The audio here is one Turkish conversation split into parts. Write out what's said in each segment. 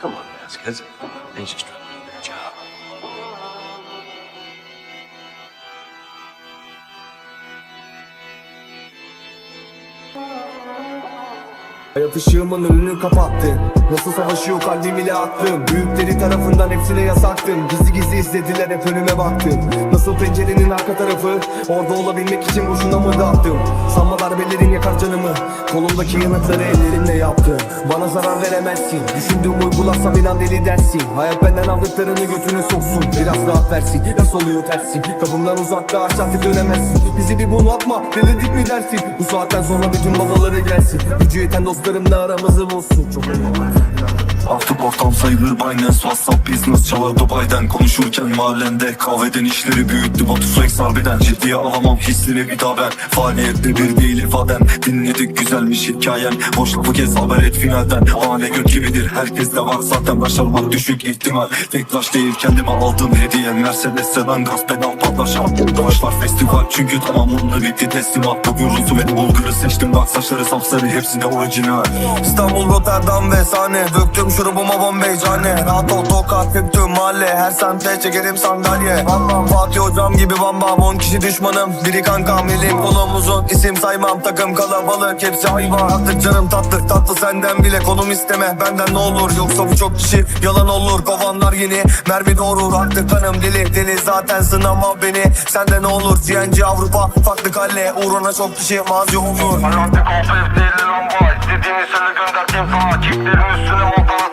Come on, Vasquez. He's just trying to do your job? Oh. Hayat ışığımın önünü kapattı Nasıl savaşıyor kalbim ile aklım Büyükleri tarafından hepsine yasaktım. Gizli gizli izlediler hep önüme baktım. Nasıl pencerenin arka tarafı? Orada olabilmek için boşuna mı dağıttım Sanma darbelerin yakar canımı. Kolumdaki yanıkları ellerimle yaptım. Bana zarar veremezsin. Düşündüğüm uygularsam inan deli dersin. Hayat benden aldıklarını götüne soksun. Biraz rahat versin. Nasıl oluyor tersi Kapımdan uzakta artık dönemezsin. Bizi bir bunaltma Delirdik mi dersin? Bu saatten sonra bütün babaları gelsin. Gücü yeten dostlarımla aramızı bozsun Çok Artık ortam sayılır Binance WhatsApp business çalar Dubai'den Konuşurken mahallende kahveden işleri büyüttü. Batu flex harbiden Ciddiye alamam hisleri bir daha ben Faaliyette bir değil ifaden. Dinledik güzelmiş hikayen. Boş lafı kes haber et finalden. Hane göt gibidir herkes de var. Zaten Başarmak düşük ihtimal. Tek taş değil kendime aldığım hediye. Mercedes sedan gaz pedal patlaşan. Baş var festival çünkü tamamlandı bitti teslimat. Bugün Rus'u ve Bulgar'ı seçtim. Bak saçları sapsarı hepsi de orijinal. İstanbul, Rotterdam ve sahne Döktüm şurubuma Bombay cane Rahat ol tokat tüm mahalle. Her semte çekerim sandalye. Bam Fatih hocam gibi bam bam. On kişi düşmanım biri kankam. Elim kolum uzun İsim saymam. Takım kalabalık Hepsi hayvan. Artık canım tatlı Tatlı senden bile konum isteme. Benden ne olur yoksa bu çok kişi. Yalan olur kovanlar yeni. Mermi doğurur artık kanım deli. Deli zaten sınama beni. Sende ne olur CNC Avrupa. Farklı kalle uğruna çok kişi. Mazi olur. Atlantik ofis değil lamba İstediğini söyle gönder timfa Çiftlerin üstüne montalı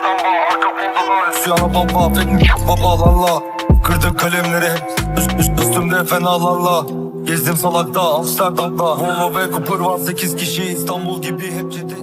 Siyah baba pek babalarla Kırdık kalemleri üst, üst, üstümde fenalarla Gezdim salakta Amsterdam'da. Volvo ve Cooper var 8 kişi İstanbul gibi. Hep çete